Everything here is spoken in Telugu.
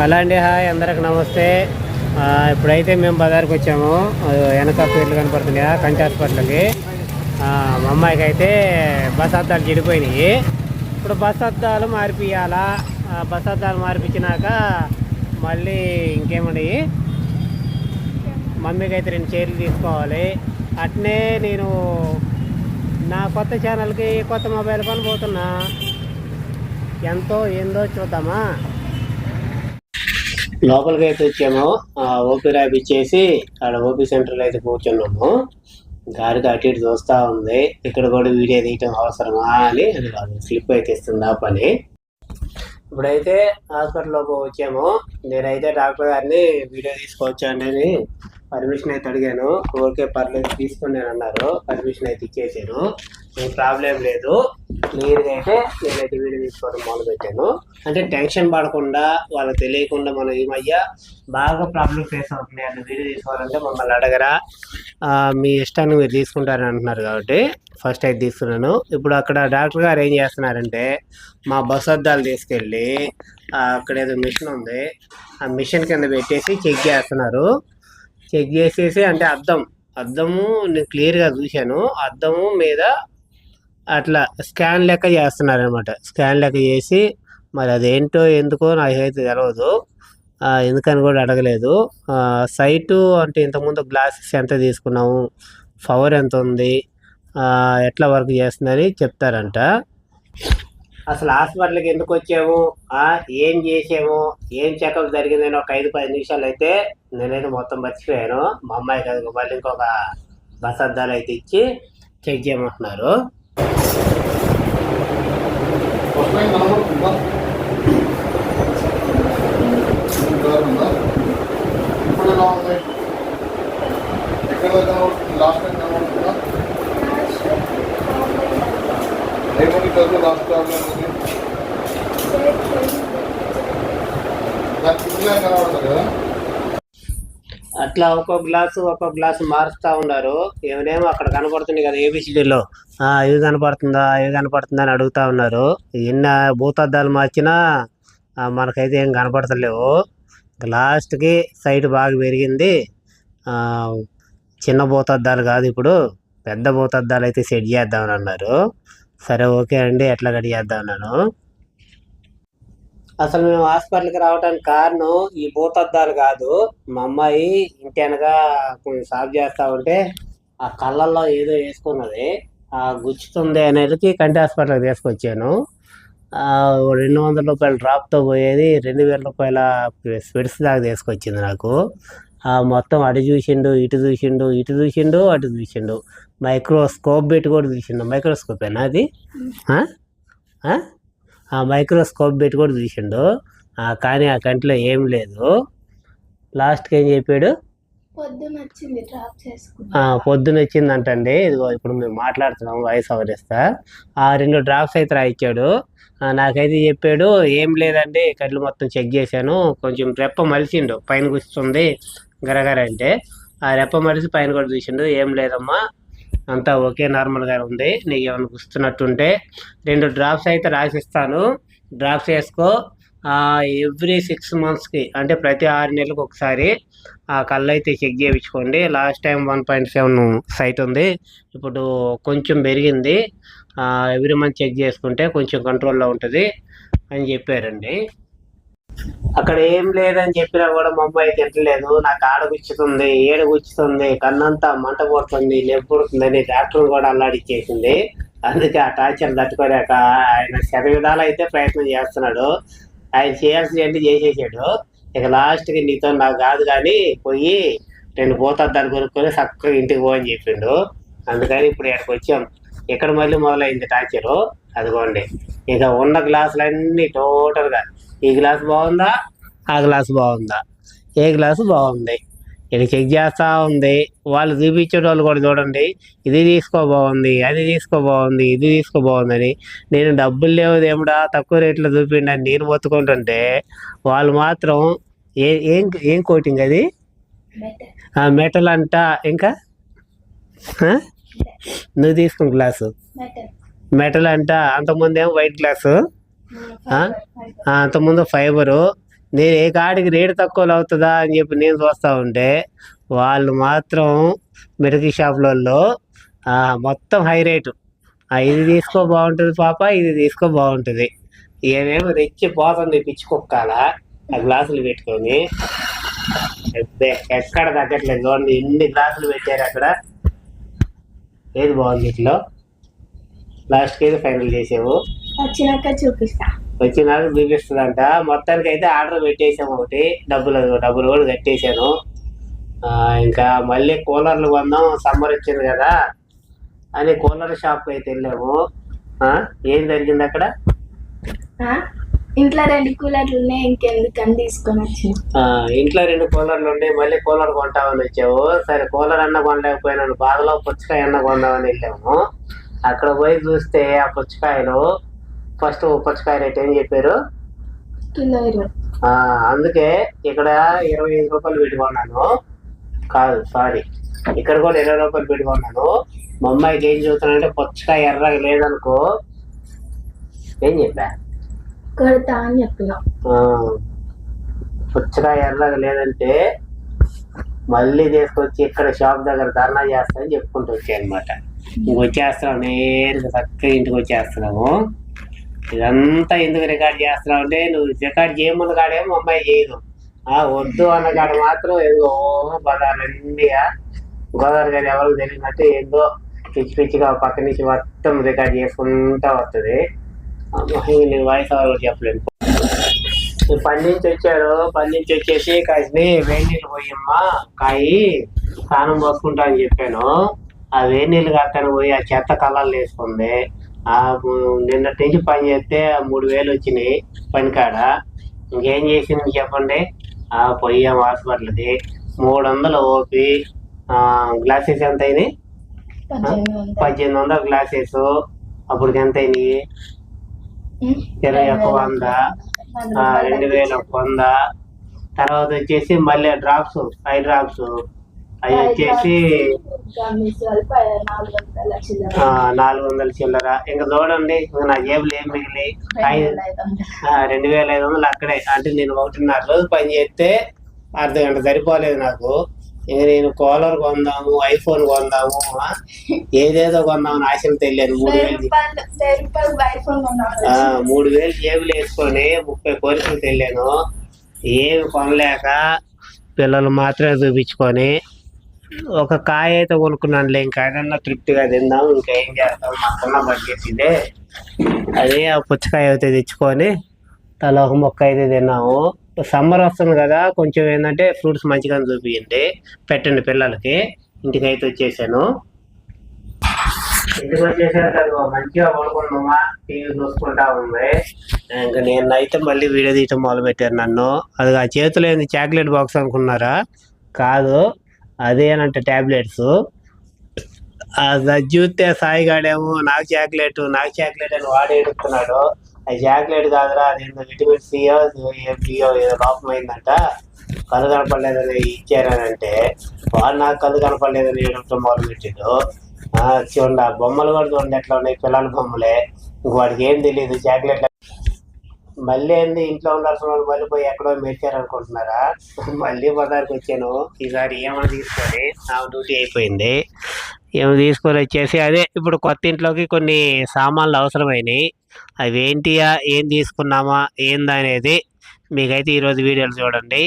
హలో అండి హాయ్ అందరికి నమస్తే. ఇప్పుడైతే మేము బజార్కి వచ్చాము. వెనక పేర్లు కనపడుతున్నాయి? కదా, కంటి హాస్పిటల్కి. మా అమ్మాయికి అయితే బస్ అద్దాలు చెడిపోయినాయి. ఇప్పుడు బస్ అద్దాలు మార్పియాలా బస్ అద్దాలు మార్పించినాక మళ్ళీ ఇంకేమున్నాయి మమ్మీకి అయితే రెండు చీరలు తీసుకోవాలి. అట్నే నేను నా కొత్త ఛానల్కి కొత్త మొబైల్ కొనబోతున్నా. ఎంతో ఏందో చూద్దామా? లోపలికి అయితే వచ్చాము. ఆ, ఓపీ ర్యాబ్ ఇచ్చేసి అక్కడ ఓపీ సెంటర్లో అయితే కూర్చున్నాము. గారికి అటు ఇటు చూస్తూ ఉంది. ఇక్కడ కూడా వీడియో తీయటం అవసరమా అని. అది కాదు స్లిప్ అయితే ఇస్తుంది ఆ పని. ఇప్పుడైతే హాస్పిటల్లోకి వచ్చాము. నేనైతే డాక్టర్ గారిని వీడియో తీసుకోవచ్చండి అనేది పర్మిషన్ అయితే అడిగాను. ఓకే పర్లేదు తీసుకుని అన్నారు పర్మిషన్ అయితే ఇచ్చేసాను. ఏం ప్రాబ్లం లేదు. క్లియర్గా అయితే నేనైతే వీడియో తీసుకోవడం మొదలు పెట్టాను. అంటే టెన్షన్ పడకుండా వాళ్ళకి తెలియకుండా మనం ఏమయ్యా బాగా ప్రాబ్లం ఫేస్ అవుతున్నాయి అంటే వీడియో తీసుకోవాలంటే మమ్మల్ని అడగరా. మీ ఇష్టాన్ని మీరు తీసుకుంటారని అంటున్నారు కాబట్టి ఫస్ట్ అయితే తీసుకున్నాను. ఇప్పుడు అక్కడ డాక్టర్ గారు ఏం చేస్తున్నారంటే మా బస్ అద్దాలు తీసుకెళ్ళి అక్కడ ఏదో మిషన్ ఉంది. ఆ మిషన్ కింద పెట్టేసి చెక్ చేస్తున్నారు. చెక్ చేసేసి అంటే అద్దం. అద్దము నేను క్లియర్గా చూశాను. అద్దము మీద అట్లా స్కాన్ లెక్క చేస్తున్నారనమాట స్కాన్ లెక్క చేసి మరి అదేంటో ఎందుకో నాకైతే తెలియదు ఎందుకని కూడా అడగలేదు. సైటు అంటే ఇంతకుముందు గ్లాసెస్ ఎంత తీసుకున్నాము? పవర్ ఎంత ఉంది? ఎట్లా వర్క్ చేస్తుందని చెప్తారంట. అసలు హాస్పిటల్కి ఎందుకు వచ్చాము ఏం చేసాము ఏం చెకప్ జరిగిందని ఒక ఐదు పది నిమిషాలు అయితే నేనైతే మొత్తం మర్చిపోయాను. మా అమ్మాయి కదా మళ్ళీ ఇంకొక బస్ అద్దాలు అయితే ఇచ్చి చెక్ చేయమంటున్నారు. ఇప్పుడు ఎలా ఉంది ఎక్కడ లాస్ట్ టైం కనబడుతుందా ఏమని కలర్ అట్లా ఒక్కో గ్లాసు ఒక్కో గ్లాసు మారుస్తూ ఉన్నారు. ఏమనేమో అక్కడ కనపడుతుంది కదా ఏబిసిడీలో ఇవి కనపడుతుందా ఇవి కనపడుతుందా అని అడుగుతా ఉన్నారు. ఎన్ని భూతద్దాలు మార్చినా మనకైతే ఏం కనపడతలేవు. లాస్ట్కి సైట్ బాగా పెరిగింది. చిన్న భూతద్దాలు కాదు ఇప్పుడు. పెద్ద భూతద్దాలు అయితే సెట్ చేద్దామని అన్నారు. సరే ఓకే అండి ఎట్లా రెడీ చేద్దాం అన్నాను అసలు మేము హాస్పిటల్కి రావడానికి కారణం ఈ భూతద్దాలు కాదు. మా అమ్మాయి ఇంటి అనగా కొంచెం సాఫ్ చేస్తా ఉంటే ఆ కళ్ళల్లో ఏదో వేసుకున్నది. ఆ గుచ్చుతుంది అనేది కంటి హాస్పిటల్కి తీసుకొచ్చాను. రెండు వందల రూపాయల డ్రాప్తో పోయేది రెండు వేల రూపాయల స్పెడ్స్ దాకా తీసుకొచ్చింది నాకు. ఆ మొత్తం అటు చూసిండు ఇటు చూసిండు ఇటు చూసిండు అటు చూసిండు. మైక్రోస్కోప్ పెట్టి కూడా చూసిండు. మైక్రోస్కోపేనా అది? ఆ? మైక్రోస్కోప్ పెట్టి కూడా చూసిండు. కానీ ఆ కంటిలో ఏం లేదు. లాస్ట్కి ఏం చెప్పాడు? పొద్దున వచ్చింది వచ్చిందంటండి ఇదిగో ఇప్పుడు మేము మాట్లాడుతున్నాం వాయిస్ అవరిస్తా ఆ రెండు డ్రాప్స్ అయితే రాయిచ్చాడు. ఆ, నాకైతే చెప్పాడు ఏం లేదండి కళ్ళు మొత్తం చెక్ చేశాను. కొంచెం రెప్ప మలిసిండు పైన కూర్చుంది గరగర అంటే. ఆ రెప్ప మలిసి పైన కూడా చూసిండు ఏం లేదమ్మా అంతా ఓకే నార్మల్గా ఉంది. నీకు ఏమైనా గుస్తున్నట్టుంటే రెండు డ్రాప్స్ అయితే రాసిస్తాను. డ్రాప్స్ వేసుకో. ఎవ్రీ సిక్స్ మంత్స్కి అంటే ప్రతి ఆరు నెలలకు ఒకసారి ఆ కళ్ళు అయితే చెక్ చేయించుకోండి. Last time one point seven sight ఉంది. ఇప్పుడు కొంచెం పెరిగింది. ఎవ్రీ మంత్ చెక్ చేసుకుంటే కొంచెం కంట్రోల్లో ఉంటుంది అని చెప్పారండి. అక్కడ ఏం లేదని చెప్పినా కూడా ముంబై తింటలేదు నాకు ఆడ గుచ్చుతుంది ఏడ గుచ్చుతుంది కన్నంతా మంట పడుతుంది అని డాక్టర్ కూడా అల్లాడిచ్చేసింది అందుకే ఆ టార్చర్ తట్టుకోలేక ఆయన శత విధాలు అయితే ప్రయత్నం చేస్తున్నాడు. ఆయన చేయాల్సినవి చేసేసాడు. ఇక లాస్ట్కి నీతో నాకు కాదు కానీ పోయి రెండు దాన్ని కొనుక్కొని చక్కగా ఇంటికి పో అని చెప్పిండు. అందుకని ఇప్పుడు ఇక్కడికి వచ్చాం. ఇక్కడ మళ్ళీ మొదలైంది టార్చరు? అదిగోండి. ఇక ఉన్న గ్లాసులన్నీ టోటల్గా ఈ గ్లాస్ బాగుందా? ఆ గ్లాస్ బాగుందా? ఏ గ్లాసు బాగుంది? ఇది చెక్ చేస్తూ ఉంది. వాళ్ళు చూపించేటోళ్ళు కూడా చూడండి. ఇది తీసుకో బాగుంది అది తీసుకో బాగుంది ఇది తీసుకో బాగుందని. నేను డబ్బులు లేవు దేవుడా తక్కువ రేట్లో చూపిండి అని నేను మొత్తుకుంటుంటే వాళ్ళు మాత్రం ఏ ఏం ఏం కోటింగ్ అది? ఆ మెటల్ అంట. ఇంకా? నువ్వు తీసుకున్న గ్లాసు. మెటల్ అంట. అంతకుముందు ఏమో వైట్ గ్లాసు. అంతకుముందు ఫైబరు. నేను ఏ కాడికి రేటు తక్కువలో అవుతుందా అని చెప్పి నేను చూస్తూ ఉంటే వాళ్ళు మాత్రం మెడికల్ షాపులలో మొత్తం హై రేటు. ఇది తీసుకో బాగుంటుంది పాప ఇది తీసుకో బాగుంటుంది. ఏమేమో తెచ్చి పోతుంది పిచ్చి కుక్కాల ఆ గ్లాసులు పెట్టుకొని. ఎక్కడ తగ్గట్లేదు. చూడండి ఎన్ని గ్లాసులు పెట్టారు అక్కడ. ఏది బాగుంది ఇట్లో? లాస్ట్కి ఏది ఫైనల్ చేసావు. వచ్చినాక చూపిస్తా. వచ్చినాక చూపిస్తుందంట. మొత్తానికి అయితే ఆర్డర్ పెట్టేసాము ఒకటి. డబ్బులు డబ్బులు కూడా కట్టేశాను. ఇంకా మళ్ళీ కూలర్లు కొందాం సమ్మర్ వచ్చింది కదా. అని కూలర్ షాప్ అయితే వెళ్ళాము. ఏం జరిగింది అక్కడ? ఇంట్లో రెండు కూలర్లు ఉన్నాయి ఇంకెందుకని తీసుకొని వచ్చిన. ఇంట్లో రెండు కూలర్లు ఉండి మళ్ళీ కూలర్ కొంటామని వచ్చావు. సరే కూలర్ అన్న కొనలేకపోయినాను. బాధలో పుచ్చకాయ అన్న కొందామని వెళ్ళాము. అక్కడ పోయి చూస్తే ఆ పుచ్చకాయలు ఫస్ట్ పుచ్చకాయ రేట్ ఏం చెప్పారు? అందుకే ఇక్కడ ఇరవై ఐదు రూపాయలు పెట్టుకున్నాను కాదు సారీ ఇక్కడ కూడా ఇరవై రూపాయలు పెట్టుకున్నాను మా అమ్మాయికి ఏం చెబుతానంటే పుచ్చకాయ ఎర్రగా లేదనుకో ఏం చెప్పా? కొడతా అని చెప్పిన. పుచ్చకాయ ఎర్రగా లేదంటే మళ్ళీ తీసుకొచ్చి ఇక్కడ షాప్ దగ్గర ధర్నా చేస్తామని చెప్పుకుంటూ వచ్చాయి అనమాట ఇంక వచ్చేస్తున్నాం నేరుగా చక్కగా ఇంటికి వచ్చేస్తున్నాము ఇదంతా ఎందుకు రికార్డ్ చేస్తున్నావు అంటే నువ్వు రికార్డ్ చేయముందు కాడేమో అమ్మాయి చేయదు. ఆ వద్దు అన్న కాడ మాత్రం ఏదో బదాలన్నీ గోదావరి గారు ఎవరికి తెలియనట్టు ఏందో పిచ్చి పిచ్చిగా పక్క నుంచి మొత్తం రికార్డ్ చేసుకుంటా వస్తుంది. నేను వాయిస్ ఓవర్ చెప్పలేను. ఈ పని నుంచి వచ్చాడు పని నుంచి వచ్చేసి కాసిని వేడి నీళ్ళు పోయమ్మా కాయి స్నానం పోసుకుంటా అని చెప్పాను. ఆ వేడి నీళ్ళు కట్టాను పోయి ఆ చెత్త కళ్ళలు వేసుకుంది. ఆ నిన్నటి నుంచి పని చేస్తే ఆ మూడు వేలు వచ్చినాయి పని కాడ ఇంకేం చేసింది చెప్పండి? ఆ పొయ్యాం హాస్పిటల్కి మూడు వందలు ఓపి ఆ, గ్లాసెస్ ఎంత అయినాయి పద్దెనిమిది వందలు. గ్లాసెస్. అప్పుడు ఎంత అయినాయి ఇరవై ఒక్క వంద. రెండు వేల ఒక వంద. తర్వాత వచ్చేసి మళ్ళీ డ్రాప్స్ ఫైవ్ డ్రాప్స్. అవి వచ్చేసి నాలుగు వందల చిల్లర. ఇంకా చూడండి నా జేబులు ఏం మిగిలి రెండు వేల ఐదు వందలు. అక్కడే. అంటే నేను ఒకటిన్నర రోజు పని చేస్తే అర్ధ గంట సరిపోలేదు నాకు. ఇంక నేను కూలర్ కొందాము ఐఫోన్ కొందాము ఏదేదో కొందామని ఆశలు తెలియదు. మూడు వేలు మూడు వేలు జేబులు వేసుకొని ముప్పై కోరికలు తెలియను. ఏమి కొనలేక పిల్లలు మాత్రమే చూపించుకొని ఒక కాయ అయితే కొనుక్కున్నానులే ఇంకా ఏదన్నా తృప్తిగా తిందాం ఇంకా ఏం చేస్తాం మాకున్న బడ్జెట్ ఇదే అదే ఆ పుచ్చకాయ అయితే తెచ్చుకొని తల ఒక మొక్క అయితే తిన్నాము. సమ్మర్ వస్తుంది కదా కొంచెం ఏంటంటే ఫ్రూట్స్ మంచిగా చూపించండి పెట్టండి పిల్లలకి ఇంటికి అయితే వచ్చేసాను. ఇంటికి వచ్చేసాను మంచిగా పడుకున్నామా టీవీ చూసుకుంటా ఉంది. ఇంకా నేను అయితే మళ్ళీ వీడియో తీయటం మొదలుపెట్టారు నన్ను. అది ఆ చేతిలో ఏంది చాక్లెట్ బాక్స్ అనుకున్నారా? కాదు. అదేనంటే టాబ్లెట్స్. అది చూస్తే సాయిగాడేమో నాకు చాక్లెట్ నాకు చాక్లెట్ అని వాడు ఎడుతున్నాడు అది చాక్లెట్ కాదురా అదేందో విటమిన్ సియో బియో ఏదో లోపమైందంట కళ్ళు కనపడలేదని ఇచ్చారని అంటే వాడు నాకు కళ్ళు కనపడలేదని ఏడవటం మొదలు పెట్టిండు. ఆ, చూడండి ఆ బొమ్మలు కూడా చూడండి ఎట్లా ఉన్నాయి పిల్లల బొమ్మలే. వాడికి ఏం తెలియదు చాక్లెట్ మళ్ళీ ఏంది ఇంట్లో ఉండాల్సిన వాళ్ళు మళ్ళీ పోయి ఎక్కడో మెరిచారు అనుకుంటున్నారా మళ్ళీ బజార్కి వచ్చాను. ఈసారి ఏమైనా తీసుకొని నా డ్యూటీ అయిపోయింది. ఏమో తీసుకొని వచ్చేసి అదే ఇప్పుడు కొత్త ఇంట్లోకి కొన్ని సామాన్లు అవసరమైనవి అవి ఏంటియా ఏం తీసుకున్నామా? ఏందనేది మీకైతే ఈరోజు వీడియోలు చూడండి.